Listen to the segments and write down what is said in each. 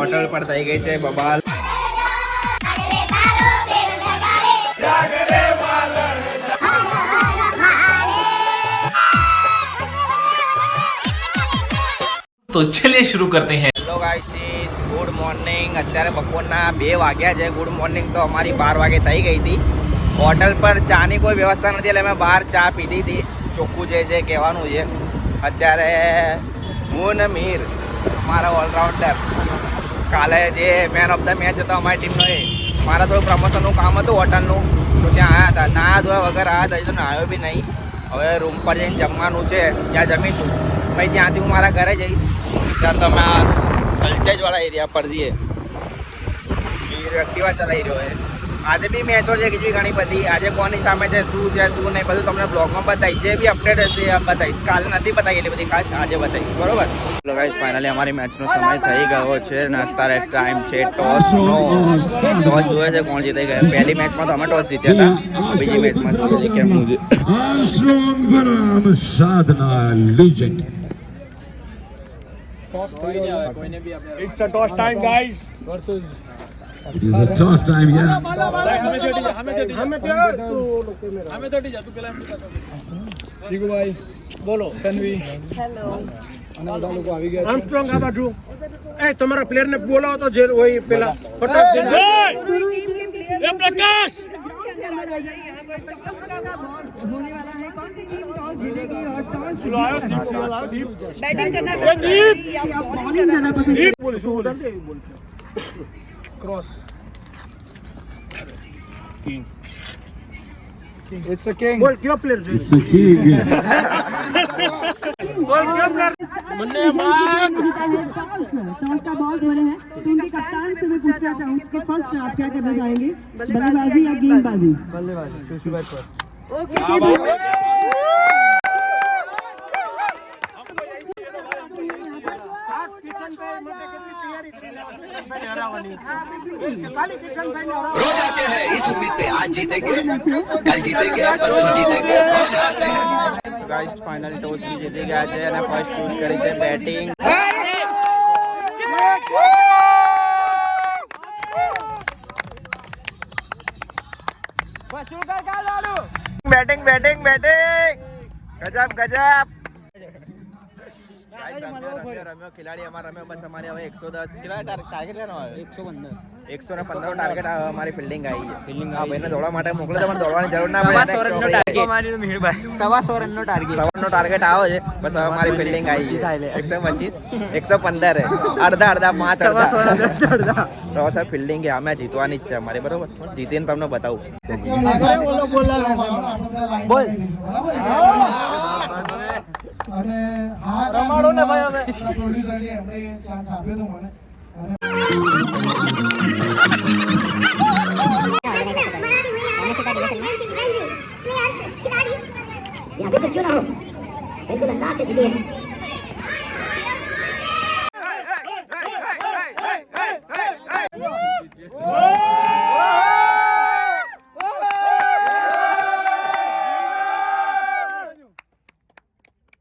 Hotel પર થઈ ગઈ છે બબાલ. તો ચલે શરૂ કરતે હૈ. હેલો ગાઈસ ગુડ મોર્નિંગ અત્યારે બપોરના બે વાગ્યા છે. ગુડ મોર્નિંગ તો અમારી બાર વાગે થઈ ગઈ હતી. હોટલ પર ચાની કોઈ વ્યવસ્થા નથી એટલે મેં બહાર ચા પીધી હતી. ચોખ્ખું જે છે કહેવાનું છે. અત્યારે હું ને મીર મારા ઓલરાઉન્ડર કાલે જે મેન ઓફ ધ મેચ હતો અમારી ટીમનો એ, મારા થોડું પ્રમોશનનું કામ હતું હોટલનું તો ત્યાં આવ્યા હતા. ના ધોયા વગર આવ્યા હતા તો નાહ્યો બી નહીં. હવે રૂમ પર જઈને જમવાનું છે, ત્યાં જમીશું. પછી ત્યાંથી હું મારા ઘરે જઈશ. ત્યારે તમે આ વોલ્ટેજવાળા એરિયા પર જઈએ. એક્ટિવા ચલાવી રહ્યો છે. આજે બી મેચો છે બીજી ઘણી બધી. આજે કોની સામે છે શું છે શું નહીં બધું તમને બ્લોગમાં બતાવીશ. જે બી અપડેટ હશે એ બતાવીશ. કાલે નથી બતાવી એટલી બધી ખાસ આજે બતાવીશ. બરોબર? ચલો ગાઈસ ફાઇનલી અમારી મેચનો સમય થઈ ગયો છે અને અત્યારે ટાઈમ છે ટોસનો ટોસ જોવે છે કોણ જીતી ગયા. પહેલી મેચમાં તો અમે ટોસ જીત્યા હતા. બીજી મેચમાં જોઈએ છે કેમ. હું સાધના લિજેન્ડ ટોસ થઈ જાય કોઈને બી આપણે it's a toss time guys guys. It is a toss time here. Armstrong આ બાજુ એ તમારા પ્લેયર ને બોલાવો તો જે હોય પેલા ફટાક જઈને એ પ્રકાશ cross. King. king. It's a king. Ball kyo. It's a king. Ball kyo मुन्ने मान टॉस बॉल हो रहे हैं तो इनके कप्तान से मैं पूछना चाहूंगी कि फर्स्ट आप क्या करना चाहेंगे बल्लेबाजी या गेंदबाजी बल्लेबाजी शुरू बैट फर्स्ट ओके કરી કિશનભાઈ હરાવવાની ખાલી કિશનભાઈ रो जाते हैं इस उम्मीद पे आज जीतेंगे कल जीतेंगे परसों जीतेंगे रो जाते हैं ગાઈસ ફાઇનલ ટોસ બી જીતી ગયા છે અને ફર્સ્ટ ચૂઝ કરી છે બેટિંગ બેટિંગ બેટિંગ બેટિંગ ગજબ ગજબ Guys, રમ્યો, રમ્યો, રમ્યો. અમારા રમ્યો બસ અમારે હવે એકસો દસ. ટાર્ગેટ લેવાનો એકસો પંદર એકસો ને પંદર ટાર્ગેટ અમારી ફિલ્ડિંગ આવી છે. ફિલ્ડિંગ આ ભાઈને દોડવા માટે મોકલે તો દોડવાની જરૂર ના પડે. સવા સો રનનો ટાર્ગેટ આવે છે. બસ હવે અમારી ફિલ્ડિંગ આવી છે. એકસો પચીસ એકસો પંદર અડધા અડધા પાંચ અડધા. તો સર ફિલ્ડિંગ અમે જીતવાની જ છે અમારી બરોબર? જીતીને તમને બતાવું. यहाँ पे क्यों ना हो बिल्कुल अंदाज से खेलिए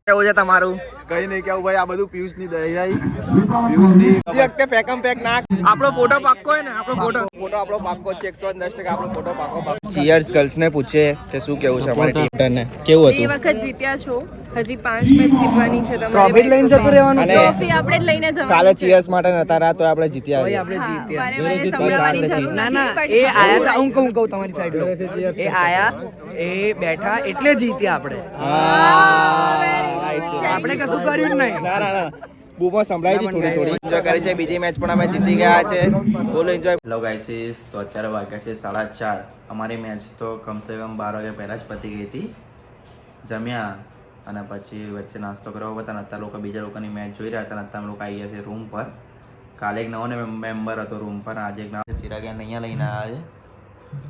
કેવું છે તમારું? કઈ નહીં કેવું ભાઈ આ બધું પિયુષની દયાઈ પિયુષની વખતે. ફેકમ ફેક નાખ. આપણો ફોટો પાક્કો હોય ને? આપણો ફોટો. ફોટો આપણો પાક્કો છે 110 ટકા આપણો ફોટો પાક્કો પાક્કો. ચીયર્સ ગર્લ્સ ને પૂછે કે શું કેવું છે અમારી ટીમ ને. કેવું એ વખત જીત્યા છો. હજી પાંચ મેચ જીતવાની છે તમારે ટ્રોફી લઈને જતું રહેવાનું ટ્રોફી આપણે જ લઈને જવાનું કાલે ચીયર્સ માટે નતા રહ્યા તો આપણે જીત્યા ભાઈ આપણે જીત્યા. વારે વારે સંભળાવવાની જરૂર ના ના એ આયા તા હું કહું કહું તમારી સાઈડ એ આયા એ બેઠા એટલે જીત્યા આપણે. હા. આપણે કશું કર્યું જ નહીં ના ના ના. બૂમો સંભળાઈ હતી થોડી થોડી. એન્જોય કરી છે. બીજી મેચ પણ અમે જીતી ગયા છે. બોલો એન્જોય હેલો ગાઈસીસ તો અત્યારે વાગ્યા છે સાડા ચાર. અમારી મેચ તો કમસે કમ બાર વાગે પહેલાં જ પતી ગઈ હતી. જમ્યા અને પછી વચ્ચે નાસ્તો કરવા હતા અને અત્યારે લોકો બીજા લોકોની મેચ જોઈ રહ્યા હતા અને અત્યારે લોકો આવી ગયા છે રૂમ પર. કાલે એક નવો ને મેમ્બર હતો રૂમ પર. આજે એક નવો ચિરાગિયાને અહીંયા લઈને આવ્યા છે.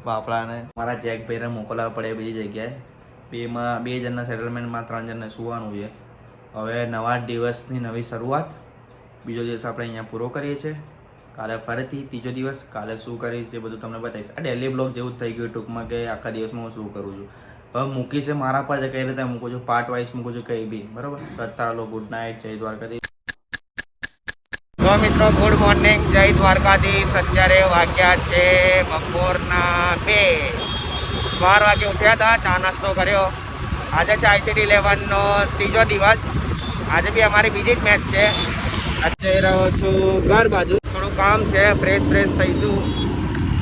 બાપડાને મારા જેકભાઈને મોકલવા પડે બીજી જગ્યાએ. બેમાં બે જણના સેટલમેન્ટમાં ત્રણ જણને સુવાનું છે. હવે નવા દિવસની નવી શરૂઆત. બીજો દિવસ આપણે અહીંયા પૂરો કરીએ છીએ. કાલે ફરીથી ત્રીજો દિવસ. કાલે શું કરીશ એ બધું તમને બતાવીશ. આ ડેલી બ્લોગ જેવું જ થઈ ગયું ટૂંકમાં કે આખા દિવસમાં હું શું કરું છું. હવે મૂકી છે મારા પર કઈ રીતે મૂકું છું. પાર્ટ વાઇઝ મૂકું છું કઈ બી. બરાબર? તો અત્યારે ગુડ નાઇટ જય દ્વારકાધીશ. તો મિત્રો ગુડ મોર્નિંગ જય દ્વારકાધીશ. અત્યારે વાગ્યા છે બપોરના બે. બાર વાગે ઉઠ્યા હતા, ચા નાસ્તો કર્યો. આજે છે આઈસીટી ઇલેવનનો ત્રીજો દિવસ. આજે બી અમારી બીજી જ મેચ છે. આજે રહ્યો છું ઘર બાજુ. થોડું કામ છે ફ્રેશ ફ્રેશ થઈશું.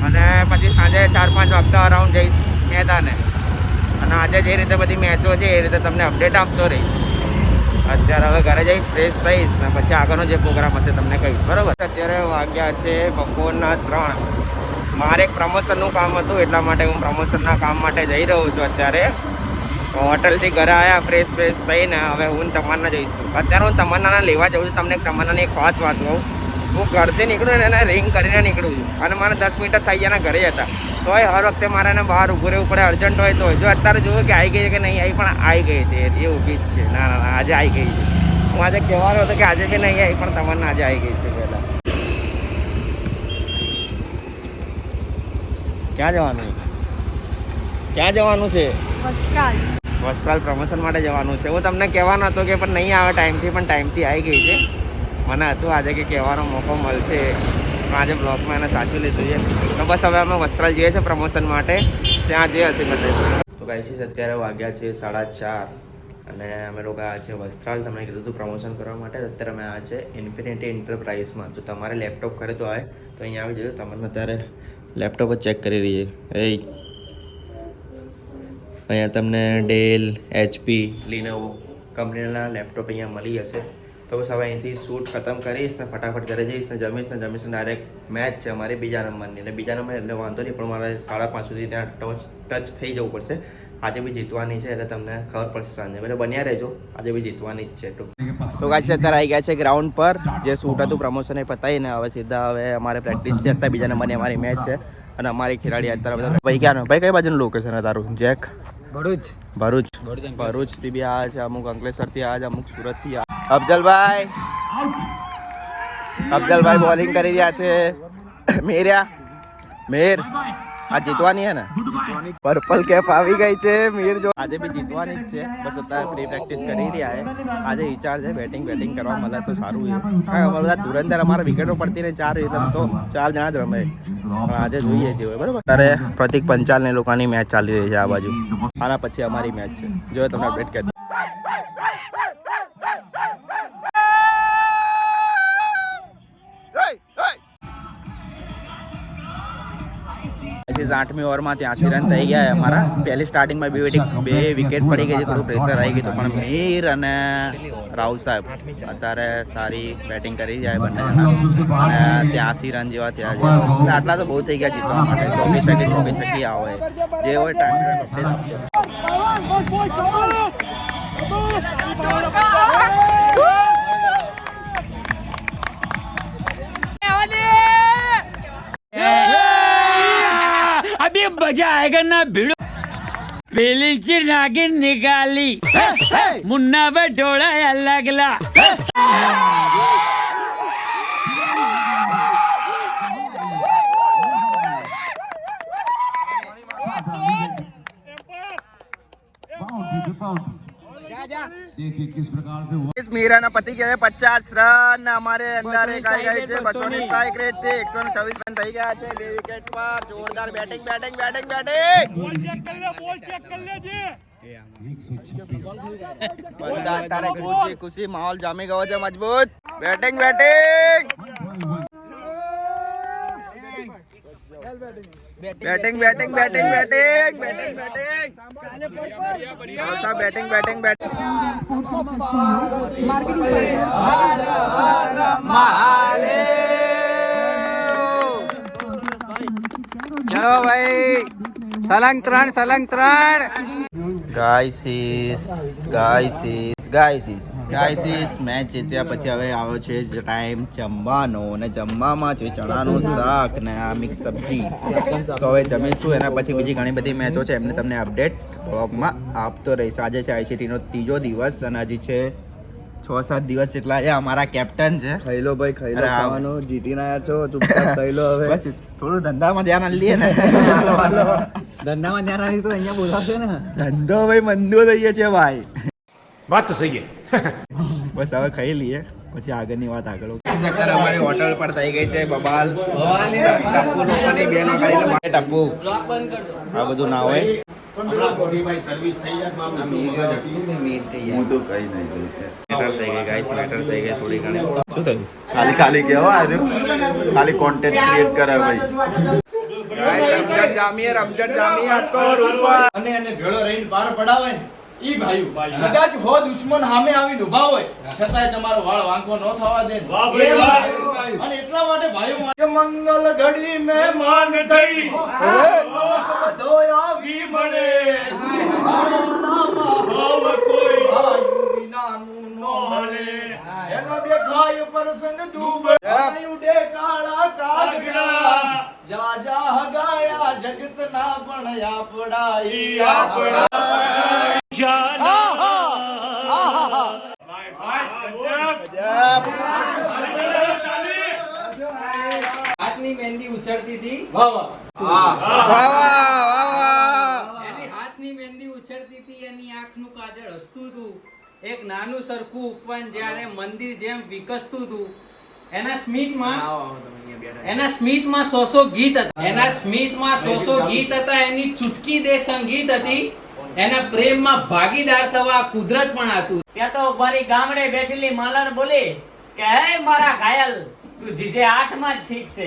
અને પછી સાંજે ચાર, પાંચ વાગતા અરાઉન્ડ જઈશ મેદાને. અને આજે જે રીતે બધી મેચો છે, એ રીતે તમને અપડેટ આપતો રહીશ. અત્યારે હવે ઘરે જઈશ ફ્રેશ થઈશ, ને પછી આગળનો જે પ્રોગ્રામ હશે, તમને કહીશ. બરાબર? અત્યારે વાગ્યા છે બપોરના ત્રણ. મારે એક પ્રમોશનનું કામ હતું, એટલા માટે હું પ્રમોશનના કામ માટે જઈ રહ્યો છું અત્યારે. હોટલથી ઘરે આવ્યા ફ્રેશ ફ્રેશ થઈને હવે હું તમારના જઈશું. અત્યારે હું તમારનાના લેવા જાઉં છું, તમને એક એક ખાસ વાત કહું. હું ઘરથી નીકળું ને એને રિંગ કરીને નીકળું છું. અને મારે દસ મિનિટ થઈ ગયા ઘરે હતા તોય હર વખતે મારે એને બહાર ઊભું રહેવું પડે અર્જન્ટ હોય તો. જો અત્યારે જોયું કે આવી ગઈ છે કે નહીં, આવી પણ આવી ગઈ છે. એ ઊભી જ છે. ના ના આજે આવી ગઈ છે. હું આજે કહેવાનો હતો કે આજે બી નહીં, આવી પણ તમારને આજે આવી ગઈ છે પહેલાં ક્યાં જવાનું? ક્યાં જવાનું છે? વસ્ત્રાલ. પ્રમોશન માટે જવાનું છે. હું તમને કહેવાનો હતો કે પણ નહીં આવે ટાઈમથી પણ ટાઈમથી આવી ગઈ છે. મને હતું આજે કે કહેવાનો મોકો મળશે. પણ આજે બ્લોગમાં એને સાચું લીધું છે. તો બસ હવે અમે વસ્ત્રાલ જઈએ છીએ પ્રમોશન માટે. ત્યાં જે હશે બધા. તો ગાઈસીસ અત્યારે વાગ્યા છે સાડા ચાર. અને અમે લોકો આ છે વસ્ત્રાલ. તમને કીધું હતું પ્રમોશન કરવા માટે. અત્યારે અમે આ છે ઇન્ફિનિટી એન્ટરપ્રાઇઝમાં જો તમારે લેપટોપ તો આવે તો અહીંયા આવી જજો. તમને અત્યારે લેપટોપ જ ચેક કરી રહીએ. એ અહીંયા તમને ડેલ એચપી લિનોવો કંપનીના લેપટોપ અહીંયા મળી જશે તો બસ હવે અહીંથી શૂટ ખતમ કરીશ ને ફટાફટ ઘરે જઈશ ને જમીશ ને જમીશ ને ડાયરેક્ટ મેચ છે અમારી બીજા નંબરની. એટલે બીજા નંબર એટલે વાંધો નહીં, પણ મારે સાડા પાંચ સુધી ત્યાં ટચ ટચ થઈ જવું પડશે. આજે બી જીતવાની છે એટલે તમને ખબર પડશે સાંજે. એટલે બન્યા રહેજો. આજે બી જીતવાની જ છે. તો કાચ અત્યારે આવી ગયા છે ગ્રાઉન્ડ પર જે શૂટ હતું પ્રમોશન એ પતાવીને હવે સીધા હવે અમારે પ્રેક્ટિસ છે. અત્યારે બીજા નંબરની અમારી મેચ છે અને અમારી ખેલાડી અત્યારે બધા ભાઈ ક્યાં ભાઈ કઈ બાજુનું લોકેશન તારું? જેક ભરૂચ. ભરૂચ. ભરૂચથી બી આ છે અમુક અંકલેશ્વરથી આ છે અમુક સુરતથી આ અફજલભાઈ અફજલભાઈ બોલિંગ કરી રહ્યા છે. મેર્યા મેર. આ જીતવાની છે ને? પર્પલ કેપ આવી ગઈ છે મીર જો. આજે બી જીતવાની જ છે. બસ અત્યારે પ્રી પ્રેક્ટિસ કરી રહ્યા છે આજે વિચાર છે બેટિંગ બેટિંગ કરવા મળે તો સારું છે. કારણ કે અમારા બધા ધુરંધર અમારા વિકેટો પડતી ને ચાર એટલે તો ચાર જણા જ રમે. પણ આજે જોઈએ છીએ બરાબર? અત્યારે પ્રતિક પંચાલ ને લોકોની મેચ ચાલી રહી છે આ બાજુ. આના પછી અમારી મેચ છે. જો તમને અપડેટ કરી આઠમી ઓવરમાં ત્યાંસી રન થઈ ગયા અમારા. પહેલી સ્ટાર્ટિંગમાં બે વિકેટ બે વિકેટ પડી ગઈ છે, થોડું પ્રેશર આવી ગયું પણ મીર અને રાહુલ સાહેબ અત્યારે સારી બેટિંગ કરી જાય બંને. અને ત્યાંસી રન જેવા થયા છે. આટલા તો બહુ થઈ ગયા જીતવા માટે. ચોકી છકી ચોકી છકી આવે જે હોય ટાઈમ अरे बजा आएगा ना भिड़ो પેલી જે નાગી નિકાલી મુન્ના બે ડોળાયા લાગલા Bounty, bounty. देखिए किस प्रकार से हुआ इस मीरा पति के પચાસ રન અમારે અંદર એક આવી ગઈ છે બસો ની સ્ટ્રાઇક રેટ થી એકસો ને છવ્વીસ રન થઈ ગયા છે બે વિકેટ પર જોરદાર બેટિંગ બેટિંગ બેટિંગ બેટિંગ બધા અત્યારે ખુશી ખુશી માહોલ જામી ગયો છે મજબૂત batting batting batting batting batting batting batting batting अच्छा बैटिंग बैटिंग बैटिंग चलो भाई सलंग त्रण सलंग त्रण ગાયસીસ ગાયસીસ ગાયસીસ ગાયસીસ મેચ જીત્યા પછી હવે આવ્યો છે ટાઈમ જમવાનો. અને જમવામાં છે ચણાનું શાક ને આ મિક્સ સબ્જી. તો હવે જમીશું. એના પછી બીજી ઘણી બધી મેચો છે. એમને તમને અપડેટ બ્લોગમાં આપતો રહીશ. આજે છે આઈસીટીનો ત્રીજો દિવસ અને હજી છે છ સાત દિવસ જેટલા. એ અમારા કેપ્ટન છે. ખૈલો ભાઈ ખૈલો ખાવાનો. જીતીને આવ્યા છો ચૂપચાપ ખૈલો હવે. થોડું ધંધામાં ધ્યાન લઈએ ને. ધંધામાં ધ્યાન આવી તો અહીંયા બોલાવશે ને. ધંધો ભાઈ મંદો રહીએ છે ભાઈ. વાત તો સહી બસ હવે ખાઈ લઈએ. પછી આગળની વાત આગળ. ચક્કર અમારી હોટલ પર થઈ ગઈ છે બબાલ. ટપ્પુ લોકોની બેન વગાડીને ટપ્પુ આ બધું ના હોય. હું તો કઈ નહીં મેટર થઈ ગઈ ગાઈસ મેટર થઈ ગઈ થોડી ઘણી. શું થયું? ખાલી ખાલી કેવો આવ્યો ખાલી કોન્ટેન્ટ ક્રિએટ કરે ભાઈ. રમઝટ જામીએ રમઝટ જામીએ તો અને એને ભેળો રહીને બહાર પડાવે ને. ઈ ભાઈ કદાચ હો દુશ્મન સામે આવીને ઊભા હોય છતાંય તમારો વાળ વાંકો ન થવા દે. અને એટલા માટે ભાઈઓ માટે મંગલ ઘડી મહેમાન થઈ દોયા વી મળે કોઈ. વિનાનું ન એનો દેખાય પ્રસંગ ડૂબ ઉડે કાળા કાગડા. જા જા હગાયા જગત ના પણ આપડા આપડા હાથની મહેંદી ઉછળતી હતી. એની હાથની મહેંદી ઉછળતી હતી એની આંખનું કાજળ હસતું હતું. એક નાનું સરખું ઉપવન જ્યારે મંદિર જેમ વિકસતું હતું એના સ્મિતમાં એના સ્મિતમાં સો સો ગીત હતા. એના સ્મિતમાં સો સો ગીત હતા એની ચુટકી દે સંગીત હતી. એના પ્રેમમાં ભાગીદાર થવા કુદરત પણ હતું. ત્યાં તો મારી ગામડે બેઠેલી માલણ બોલી કે હે મારા ઘાયલ તું જીજે આઠમાં જ ઠીક છે.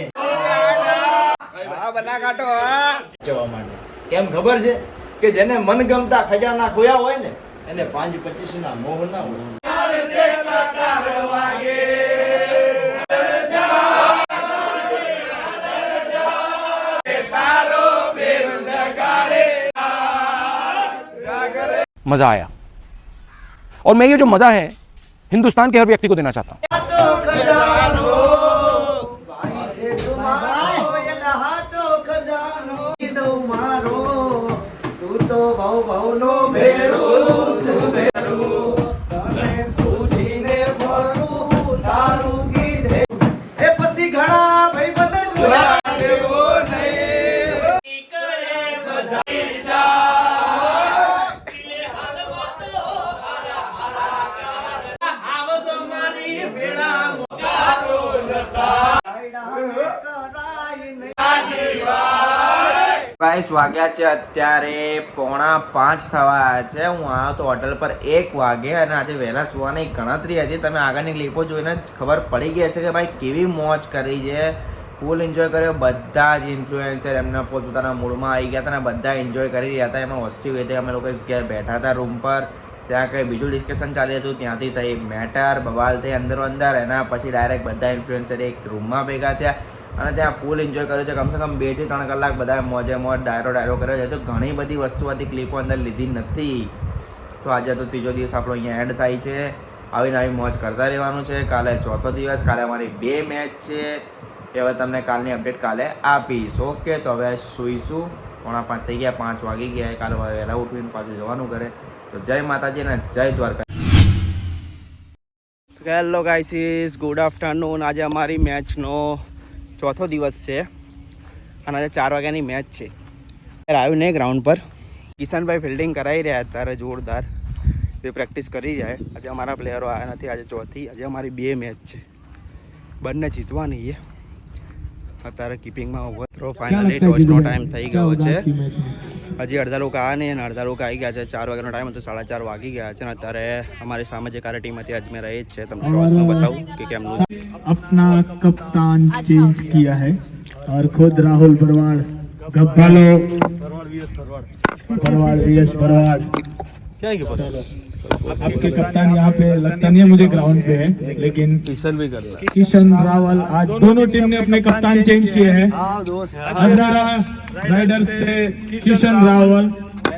હા બના કાઢો હા. જવા માંડે. કેમ ખબર છે કે જેને મનગમતા ખજાના ખોયા હોય ને એને પાંચ પચીસ ના મોહ ના હોય मजा आया और मैं ये जो मजा है हिंदुस्तान के हर व्यक्ति को देना चाहता हूँ તું તો ભવ ભવ નો ભેળું ગાઈસ, વાગ્યા છે અત્યારે પોણા પાંચ થવા છે. હું આવ્યો તો હોટલ પર એક વાગે અને આજે વહેલા સુવાની ગણતરી હતી. તમે આગળની ક્લિપો જોઈને ખબર પડી ગઈ હશે કે ભાઈ કેવી મોજ કરી છે. ફૂલ એન્જોય કર્યો. બધા જ ઇન્ફ્લુએન્સર એમના પોતપોતાના મૂડમાં આવી ગયા હતા અને બધા એન્જોય કરી રહ્યા હતા. એમાં વસ્તુ ગઈ હતી અમે લોકો એક બેઠા હતા રૂમ પર. ત્યાં કંઈ બીજું ડિસ્કશન ચાલી હતું. ત્યાંથી થઈ મેટર બવાલ થઈ અંદર અંદર એના પછી ડાયરેક્ટ બધા ઇન્ફ્લુએન્સર એક રૂમમાં ભેગા થયા. અને ત્યાં ફૂલ એન્જોય કર્યો છે. કમસે કમ બેથી ત્રણ કલાક બધા મોજે મોજ, ડાયરો ડાયરો કર્યો છે. તો ઘણી બધી વસ્તુ હતી ક્લિપો અંદર લીધી નથી. તો આજે તો ત્રીજો દિવસ આપણો અહીંયા એડ થાય છે. આવી નવી મોજ કરતા રહેવાનું છે. કાલે ચોથો દિવસ, કાલે અમારી બે મેચ છે. એ હવે તમને કાલની અપડેટ કાલે આપીશ. ઓકે તો હવે સુઈશું. પોણા પાંચ થઈ ગયા, પાંચ વાગી ગયા કાલે વહેલા ઉઠીને પાછું જવાનું કરે તો જય માતાજી અને જય Dwarka. Hello guys good afternoon આજે અમારી મેચનો ચોથો દિવસ છે. અને આજે ચાર વાગ્યાની મેચ છે. આવ્યું નહીં ગ્રાઉન્ડ પર. કિશનભાઈ ફિલ્ડિંગ કરાવી રહ્યા અત્યારે જોરદાર. તે પ્રેક્ટિસ કરી જાય. આજે અમારા પ્લેયરો આવ્યા નથી, આજે ચોથી. આજે અમારી બે મેચ છે. બંને જીતવાની છે. અત્યારે કીપિંગમાં ઓવર થ્રો ફાઇનલી ટોચનો ટાઈમ થઈ ગયો છે હજી અડધા લોકો આવ્યા નહીં અને અડધા લોકો આવી ગયા છે ચાર વાગ્યાનો ટાઈમ હતો સાડા ચાર વાગી ગયા છે અને અત્યારે અમારી સામે જે કાર્ય ટીમ હતી અજમેર એ જ છે તમને ટોસનું બતાવું કે કેમનું છે. अपना कप्तान चेंज किया है और खुद राहुल भरवाड़ गब्बालो भरवाड़ वीएस भरवाड़ आपके कप्तान यहाँ पे लगता नहीं है मुझे ग्राउंड पे है लेकिन किशन भी कर किशन रावल आज दोनों टीम ने अपने कप्तान चेंज किए हैं। हजारा राइडर से किशन रावल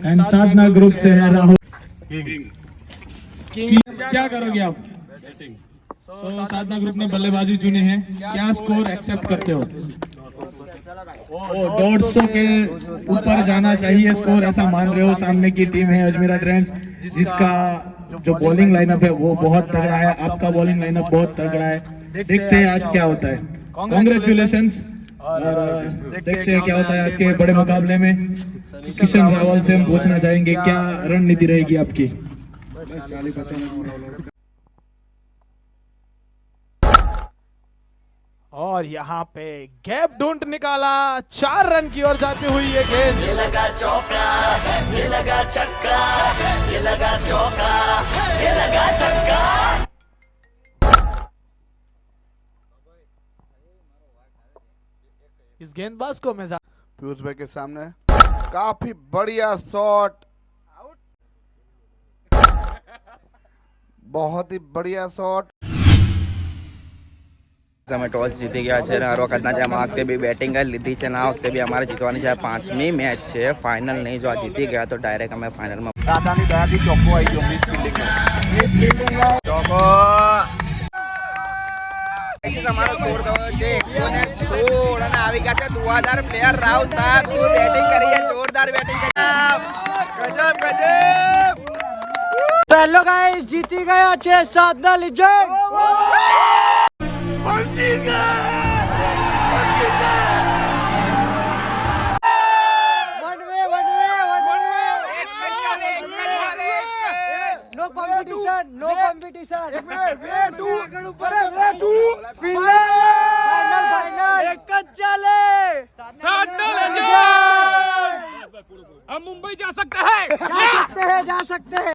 एंड साधना ग्रुप से है राहुल। क्या करोगे आप? तो साधना ग्रुप ने बल्लेबाजी चुने हैं। क्या स्कोर एक्सेप्ट करते हो? डेढ़ सौ के ऊपर जाना चाहिए स्कोर ऐसा मान रहे हो। सामने की टीम है अजमेरा ट्रेंड्स जिसका जो बॉलिंग लाइनअप है वो बहुत तगड़ा है। आपका बॉलिंग लाइनअप बहुत तगड़ा है। देखते हैं आज क्या होता है। कॉन्ग्रेचुलेशन और देखते हैं क्या होता है आज के बड़े मुकाबले में। किशन रावल से हम पूछना चाहेंगे क्या रणनीति रहेगी आपकी? और यहाँ पे गैप ढूंढ निकाला चार रन की ओर जाती हुई ये गेंद। ये लगा चौका ये लगा छक्का ये लगा चौका ये लगा छक्का। इस गेंदबाज को मैं पीयूष भाई के सामने। काफ़ी बढ़िया शॉट। बहुत ही बढ़िया शॉट। અમે ટોસ જીતી ગયા છે અને હર વખતના જેમ આ વખતે બી બેટિંગ લીધી છે અને આ વખતે બી અમારે જીતવાની છે પાંચમી મેચ છે. ફાઇનલ નહીં જો આ જીતી ગયા તો ડાયરેક્ટ અમે ફાઇનલમાં દાદાની દયાથી ચોખ્ખો આવી ગયો મિસ ફિલ્ડિંગ ચોકો તમારો સ્કોર થયો છે એકસો ને સોળ અને આવી ગયા છે દુઆદાર પ્લેયર રાવ સાહેબ. શું બેટિંગ કરી છે? જોરદાર બેટિંગ કરી ગજબ ગજબ. હેલો ગાઈસ જીતી ગયા છે સાધના લીજેન્ડ हम जीत गए competition, no competition. एक minute, way two, way way two, final, final, चले. हम मुंबई जा सकते हैं. जा सकते हैं, जा सकते हैं.